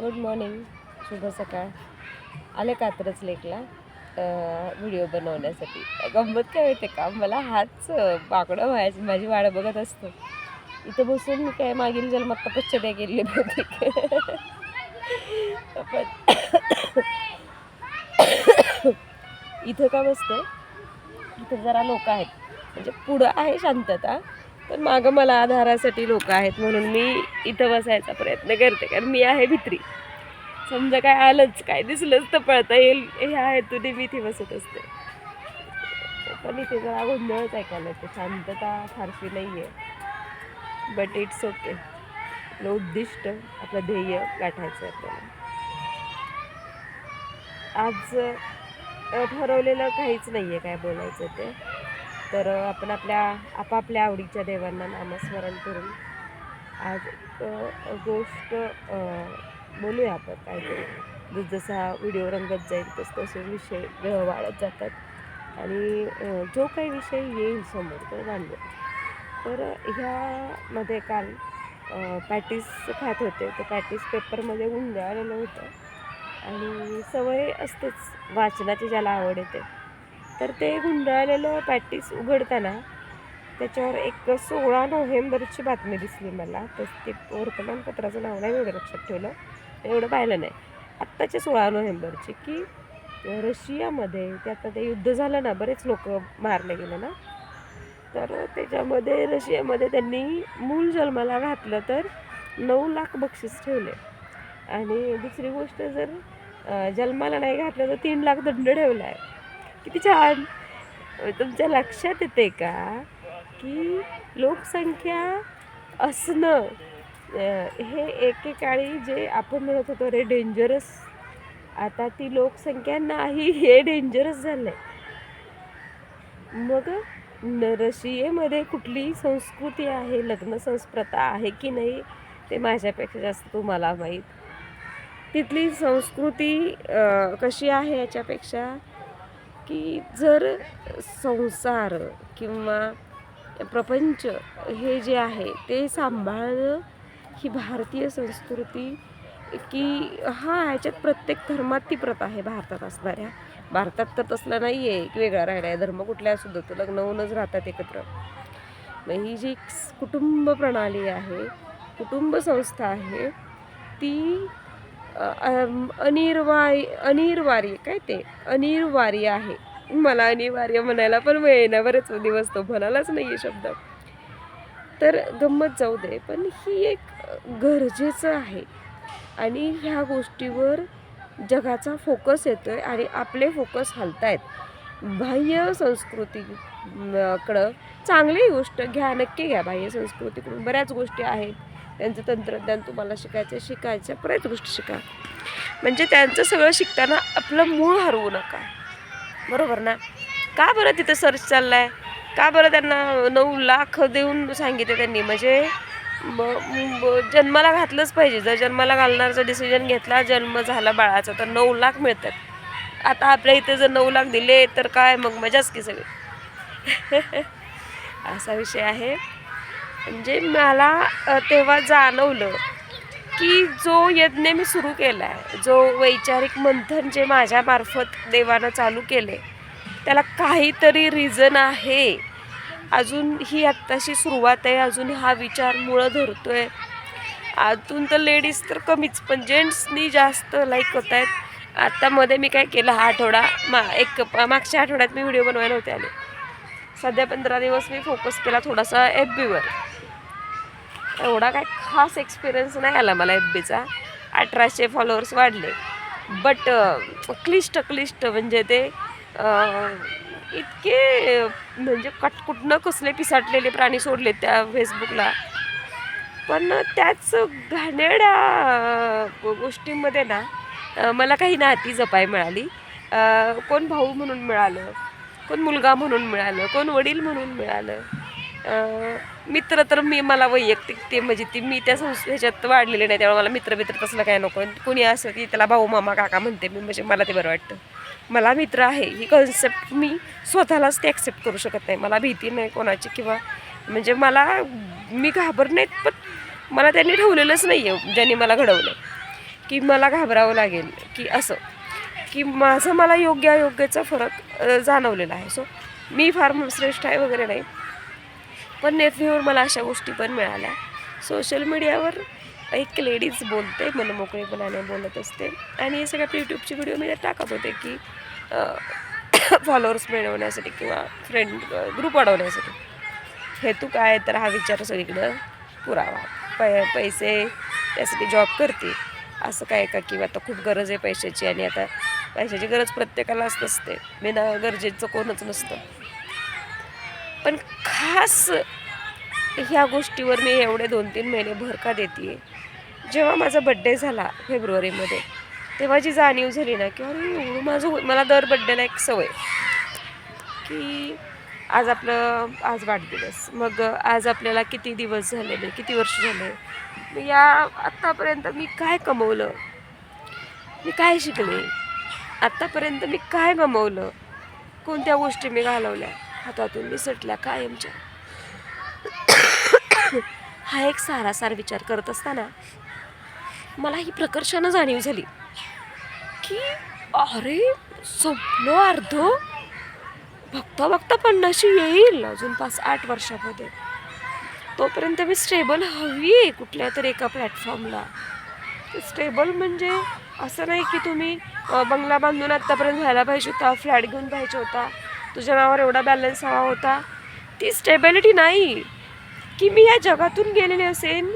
Good morning शुभ सकाळ. आले कात्रच लेकला व्हिडिओ बनवण्यासाठी. गंमत काय होते का? मला हाच बाकडं व्हायचं. माझी वाट बघत असतो. इथं बसून मी काय मागील जन्मात तपश्चर्या केली बहुतेक पण इथं का बसतं इथं जरा लोक आहेत. म्हणजे पुढं आहे शांतता. पण मागं मला आधारासाठी लोक आहेत म्हणून मी इथं बसायचा प्रयत्न करते कारण मी आहे भित्री. समजा काय आलंच काय दिसलंच तर पळता येईल. ह्या हेतूने मी इथे बसत असते. पण इथे जरा गोंधळच ऐकायला येते. शांतता फारशी नाही आहे बट इट्स ओके आपलं उद्दिष्ट आपलं ध्येय गाठायचं आहे आपल्याला. आज ठरवलेलं काहीच नाही आहे काय बोलायचं ते. तर आपण आपल्या आपापल्या आवडीच्या देवांना नामस्मरण करून आज गोष्ट बोलूया आपण काहीतरी. जसा व्हिडिओ रंगत जाईल तस तसे विषय वाढत जातात. आणि जो काही विषय येईल समोर तो मांडू तर ह्यामध्ये काल पॅटीस खात होते. तर पॅटीस पेपरमध्ये गुंडाळलेलं होतं. आणि सवय असतेच वाचनाची ज्याला आवड येते. तर ते गुंडाळलेलं पॅटीस उघडताना त्याच्यावर एक सोळा नोव्हेंबरची बातमी दिसली मला. तर ते वर्तमानपत्राचं नाव नाही एवढं लक्षात ठेवलं. एवढं पाहिलं नाही. आत्ताच्या सोळा नोव्हेंबरची की रशियामध्ये ते आता ते युद्ध झालं ना बरेच लोक मारले गेले ना. तर त्याच्यामध्ये रशियामध्ये त्यांनी मूल जन्माला घातलं तर नऊ लाख बक्षीस ठेवले. आणि दुसरी गोष्ट जर जन्माला नाही घातलं तर तीन लाख दंड ठेवला आहे किती छान. तुमच्या लक्षात येते का की लोकसंख्या असणं हे एकेकाळी जे आपण म्हणत होतो रे डेंजरस आता ती लोकसंख्या नाही हे डेंजरस झालं मग न रशियेमध्ये कुठली संस्कृती आहे लग्न संस्प्रथा आहे की नाही ते माझ्यापेक्षा जास्त तुम्हाला माहीत. तिथली संस्कृती कशी आहे याच्यापेक्षा की जर संसार किंवा प्रपंच हे जे आहे ते सांभाळणं ही भारतीय संस्कृती की हा ह्याच्यात प्रत्येक धर्मात ती प्रथा आहे भारतात असणाऱ्या. भारतात तर तसलं नाही आहे की वेगळा राहिला आहे धर्म कुठल्या सुद्धा तर लग्न होऊनच राहतात एकत्र. मग ही जी कुटुंब प्रणाली आहे कुटुंब संस्था आहे ती अनिर्वाय अनिर्वार्य काय ते? अनिर्वार्य आहे. मला अनिवार्य म्हणायला पण वेळ बरेच दिवस तो म्हणालाच नाही आहे शब्द. तर गंमत जाऊ दे पण ही एक गरजेचं आहे. आणि ह्या गोष्टीवर जगाचा फोकस येतो आहे आणि आपले फोकस हलतायत. बाह्य संस्कृतीकडं चांगली गोष्ट घ्या नक्की घ्या बाह्य संस्कृतीकडून. बऱ्याच गोष्टी आहेत. त्यांचं तंत्रज्ञान तुम्हाला शिकायचं आहे शिकायचं बऱ्याच गोष्टी शिका. म्हणजे त्यांचं सगळं शिकताना आपलं मूळ हरवू नका. बरोबर ना? का बरं तिथं सर्च चाललाय? का बरं त्यांना नऊ लाख देऊन सांगितलं त्यांनी? म्हणजे जन्माला घातलंच पाहिजे. जर जन्माला घालणारचा डिसिजन घेतला जन्म झाला बाळाचा तर नऊ लाख मिळतात. आता आपल्या इथे जर नऊ लाख दिले तर काय मग? मजाच की सगळी. असा विषय आहे. म्हणजे मला तेव्हा जाणवलं की जो यज्ञ मी सुरू केला आहे जो वैचारिक मंथन जे माझ्यामार्फत देवानं चालू केले त्याला काहीतरी रिझन आहे. अजून ही आत्ताशी सुरुवात आहे अजून हा विचार मुळं धरतो आहे आतून तर लेडीज तर कमीच पण जेंट्सनी जास्त लाईक होत आहेत आत्तामध्ये मी काय केलं हा आठवडा मा एक मागच्या आठवड्यात मी व्हिडिओ बनवायला होते आले सध्या पंधरा दिवस मी फोकस केला थोडासा एफ बीवर एवढा काय खास एक्सपिरियन्स नाही आला मला एफ बीचा अठराशे फॉलोअर्स वाढले. बट क्लिष्ट क्लिष्ट म्हणजे ते इतके म्हणजे कटकुटनं कसले पिसाटलेले प्राणी सोडले त्या फेसबुकला पण त्याच घाणेरड्या गोष्टींमध्ये ना मला काही नाती जपाय मिळाली. कोण भाऊ म्हणून मिळालं कोण मुलगा म्हणून मिळालं कोण वडील म्हणून मिळालं. मित्र तर मी मला वैयक्तिक ते म्हणजे ती मी त्या संस ह्याच्यात वाढलेले नाही त्यामुळे मला मित्र मित्र तसलं काय नको. कोणी असं की त्याला भाऊ मामा काका म्हणते मी म्हणजे मला ते बरं वाटतं. मला मित्र आहे ही कन्सेप्ट मी स्वतःलाच ते ॲक्सेप्ट करू शकत नाही. मला भीती नाही कोणाची किंवा म्हणजे मला मी घाबर नाहीत पण मला त्यांनी ठेवलेलंच नाही आहे ज्यांनी मला घडवलं की मला घाबरावं लागेल की असं. की माझं मला योग्य अयोग्याचा फरक जाणवलेला आहे. सो मी फार श्रेष्ठ आहे वगैरे नाही. पण नेफीवर मला अशा गोष्टी पण मिळाल्या. सोशल मीडियावर एक लेडीज बोलते मन मोकळेपणाने बोलत असते. आणि हे सगळ्या यूट्यूबचे व्हिडिओ मी टाकत होते की फॉलोअर्स मिळवण्यासाठी किंवा फ्रेंड ग्रुप वाढवण्यासाठी. हेतू काय तर हा विचार सगळीकडं पुरावा. पै पैसे त्यासाठी जॉब करते असं काय का? किंवा आता खूप गरज आहे पैशाची आणि आता पैशाची गरज प्रत्येकालाच नसते बिना गरजेचं कोणच नसतं. पण खास ह्या गोष्टीवर मी एवढे दोन तीन महिने भर का देते जेव्हा माझा बड्डे झाला फेब्रुवारीमध्ये तेव्हा जी जाणीव झाली ना की अरे एवढं माझं मला दर बड्डेला एक सवय. की आज आपलं आज वाढदिवस. मग आज आपल्याला किती दिवस झालेले किती वर्ष झाले? या आत्तापर्यंत मी काय कमवलं? मी काय शिकले? आत्तापर्यंत मी काय गमवलं? कोणत्या गोष्टी मी घालवल्या? हातातून निसटल्या कायमच्या. हा एक सारासार विचार करत असताना मला ही प्रकर्षानं जाणीव झाली की अरे स्वप्न अर्ध बघता बघता पन्नाशी येईल. अजून पाच आठ वर्षामध्ये. तोपर्यंत मी स्टेबल हवी आहे कुठल्या तरी एका प्लॅटफॉर्मला. स्टेबल म्हणजे असं नाही की तुम्ही बंगला बांधून आत्तापर्यंत व्हायला पाहिजे होता फ्लॅट घेऊन पाहिजे होता. तुझ्या नावावर एवढा बॅलन्स हवा होता. ती स्टेबिलिटी नाही. की मी या जगातून गेलेले असेन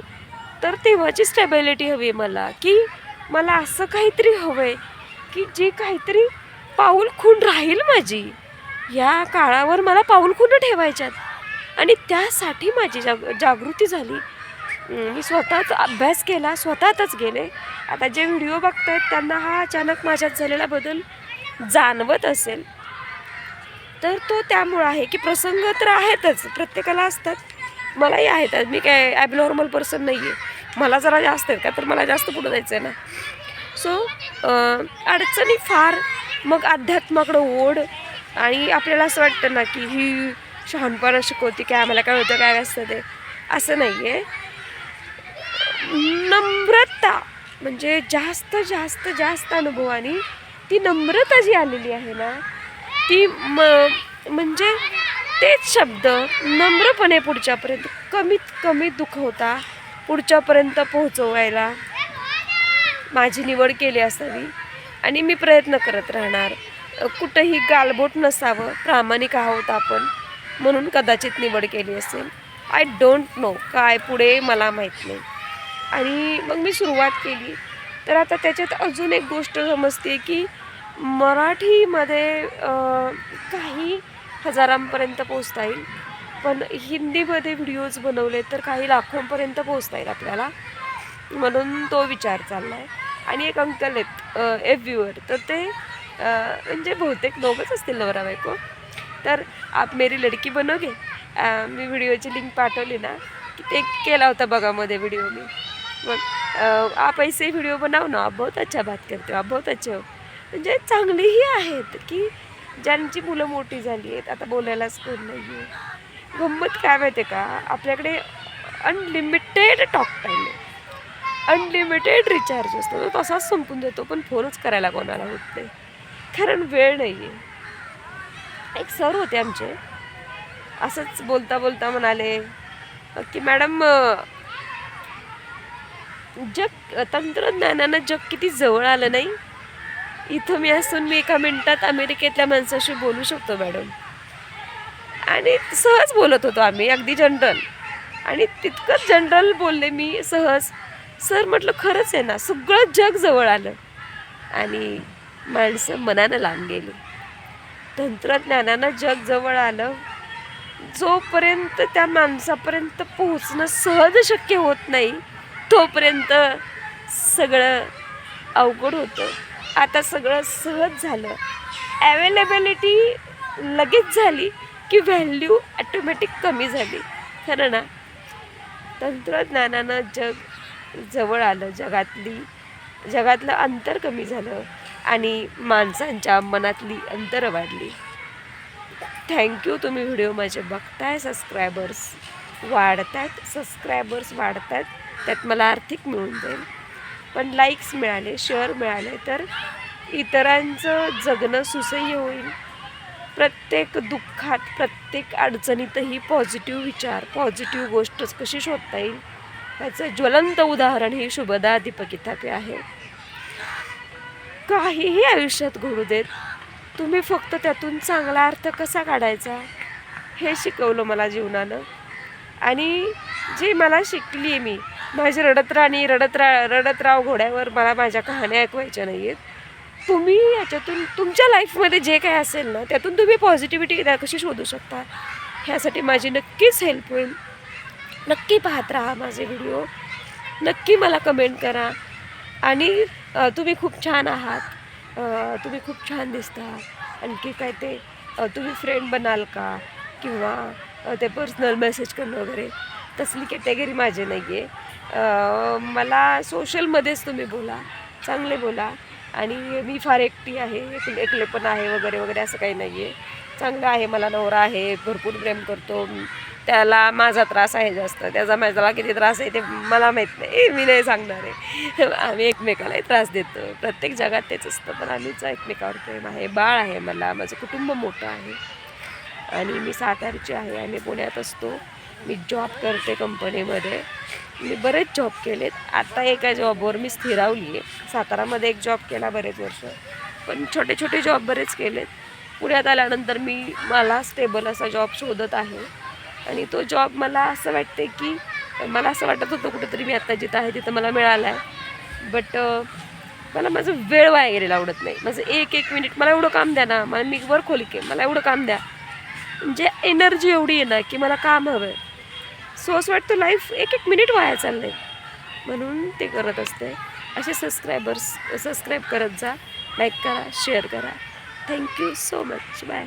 तर तेव्हाची स्टेबिलिटी हवी आहे मला. की मला असं काहीतरी हवं आहे की जी काहीतरी पाऊल खूण राहील माझी. या काळावर मला पाऊल खूण ठेवायच्यात. आणि त्यासाठी माझी जाग जागृती झाली. मी स्वतःच अभ्यास केला स्वतःतच गेले. आता जे व्हिडिओ बघतायत त्यांना हा अचानक माझ्यात झालेला बदल जाणवत असेल. तर तो त्यामुळं आहे की प्रसंग तर आहेतच प्रत्येकाला असतात. मलाही आहेत. मी काय ॲबनॉर्मल पर्सन नाही आहे मला जरा जास्त आहेत का? तर मला जास्त पुढं जायचं आहे ना सो अडचणी फार. मग अध्यात्माकडं ओढ. आणि आपल्याला असं वाटतं ना की ही शहाणपणा शिकवते काय आम्हाला काय होतं काय असतं ते. असं नाही आहे नम्रता. म्हणजे जास्त जास्त जास्त अनुभवाने ती नम्रता जी आलेली आहे ना ती म म्हणजे तेच शब्द नम्रपणे पुढच्यापर्यंत कमीत कमी दुखवता पुढच्यापर्यंत पोहोचवायला माझी निवड केली असावी. आणि मी प्रयत्न करत राहणार. कुठंही गालबोट नसावं प्रामाणिक आहोत आपण म्हणून कदाचित निवड केली असेल. आय डोंट नो काय पुढे मला माहीत नाही. आणि मग मी सुरुवात केली. तर आता त्याच्यात अजून एक गोष्ट समजते की मराठीमध्ये काही हजारांपर्यंत पोचता येईल. पण हिंदीमध्ये व्हिडिओज बनवले तर काही लाखोंपर्यंत पोचता येईल आपल्याला. म्हणून तो विचार चालला आहे आणि एक अंकल आहेत एफ व्ह्यूवर तर ते म्हणजे बहुतेक दोघंच असतील नवरा बायको. तर आप मेरी लडकी बनोगे? मी व्हिडिओची लिंक पाठवली ना की ते केला होता बघा मध्ये व्हिडिओ मी. मग आप ऐसे व्हिडिओ बनाव ना आप बहुत अच्छा बात करते हो आप बहुत अच्छे हो. म्हणजे चांगलीही आहेत की ज्यांची मुलं मोठी झाली आहेत आता बोलायलाच कोण नाही आहे गंमत काय माहिती आहे का? आपल्याकडे अनलिमिटेड टॉक टाईम आहे. अनलिमिटेड रिचार्ज असतो. तो तसाच संपून देतो पण फोनच करायला कोणाला होत नाही. कारण वेळ नाही आहे एक सर होते आमचे. असंच बोलता बोलता म्हणाले की मॅडम जग तंत्रज्ञानानं जग किती जवळ आलं नाही? इथं मी असून मी एका मिनटात अमेरिकेतल्या माणसाशी बोलू शकतो मॅडम. आणि सहज बोलत होतो आम्ही अगदी जनरल. आणि तितकंच जनरल बोलले मी सहज. सर म्हटलं खरंच आहे ना सगळं जग जवळ आलं. आणि माणसं मनानं लांब गेली. तंत्रज्ञानानं जग जवळ आलं. जोपर्यंत त्या माणसापर्यंत पोहोचणं सहज शक्य होत नाही तोपर्यंत सगळं अवघड होतं. आता सगळं सहज झालं. ॲवेलेबिलिटी लगेच झाली की व्हॅल्यू ॲटोमॅटिक कमी झाली. खरं ना? तंत्रज्ञानानं जग जवळ आलं जगातली जगातलं अंतर कमी झालं आणि माणसांच्या मनातली अंतर वाढली. थँक्यू तुम्ही व्हिडिओ माझे बघताय सबस्क्रायबर्स वाढत आहेत सबस्क्रायबर्स वाढत आहेत त्यात मला आर्थिक मिळून जाईल. पण लाईक्स मिळाले शेअर मिळाले तर इतरांचं जगणं सुसह्य होईल. प्रत्येक दुःखात प्रत्येक अडचणीतही पॉझिटिव्ह विचार पॉझिटिव्ह गोष्टच कशी शोधता येईल? याचं ज्वलंत उदाहरण ही शुभदा दीपक आहे. काहीही आयुष्यात घडू देत तुम्ही फक्त त्यातून चांगला अर्थ कसा काढायचा? हे शिकवलं मला जीवनानं. आणि जे मला शिकली आहे मी माझी रडत राणी रडत रा रडत राव घोड्यावर मला माझ्या कहाण्या ऐकवायच्या नाही आहेत तुम्ही याच्यातून तुमच्या लाईफमध्ये जे काय असेल ना त्यातून तुम्ही पॉझिटिव्हिटी कशी शोधू शकता? ह्यासाठी माझी नक्कीच हेल्प होईल. नक्की पाहत राहा माझे व्हिडिओ नक्की मला कमेंट करा. आणि तुम्ही खूप छान आहात. तुम्ही खूप छान दिसता. आणखी काय ते तुम्ही फ्रेंड बनाल का? किंवा ते पर्सनल मेसेज करणं वगैरे तसली कॅटेगरी माझी नाही आहे मला सोशलमध्येच तुम्ही बोला चांगले बोला. आणि मी फार एकटी आहे एक एकलेपण आहे वगैरे वगैरे असं काही नाही आहे चांगलं आहे मला नवरा आहे भरपूर प्रेम करतो. त्याला माझा त्रास आहे जास्त. त्याचा माझ्याला किती त्रास आहे ते मला माहीत नाही. मी नाही सांगणार आहे. आम्ही एकमेकालाही त्रास देतो. प्रत्येक जगात तेच असतं पण आम्हीच एकमेकावर प्रेम आहे. बाळ आहे मला माझं कुटुंब मोठं आहे. आणि मी सातारची आहे. आणि पुण्यात असतो. मी जॉब करते कंपनीमध्ये मी बरेच जॉब केलेत. आता एका जॉबवर मी स्थिरावली आहे. सातारामध्ये एक जॉब केला बरेच वर्ष. पण छोटे छोटे जॉब बरेच केलेत. पुण्यात आल्यानंतर मी मला स्टेबल असा जॉब शोधत आहे. आणि तो जॉब मला असं वाटते की मला असं वाटत होतं कुठंतरी मी आत्ता जिथं आहे तिथं मला मिळाला आहे बट मला माझं वेळ वाया गेलेला आवडत नाही. माझं एक एक मिनिट मला एवढं काम द्या ना. मला मी वर खोली के मला एवढं काम द्या. म्हणजे एनर्जी एवढी आहे ना की मला काम हवं आहे सो असं वाटतं लाईफ एक एक मिनिट वाया चाललं आहे म्हणून ते करत असते. असे सबस्क्रायबर्स सबस्क्राईब करत जा. लाईक करा शेअर करा. Thank you so much bye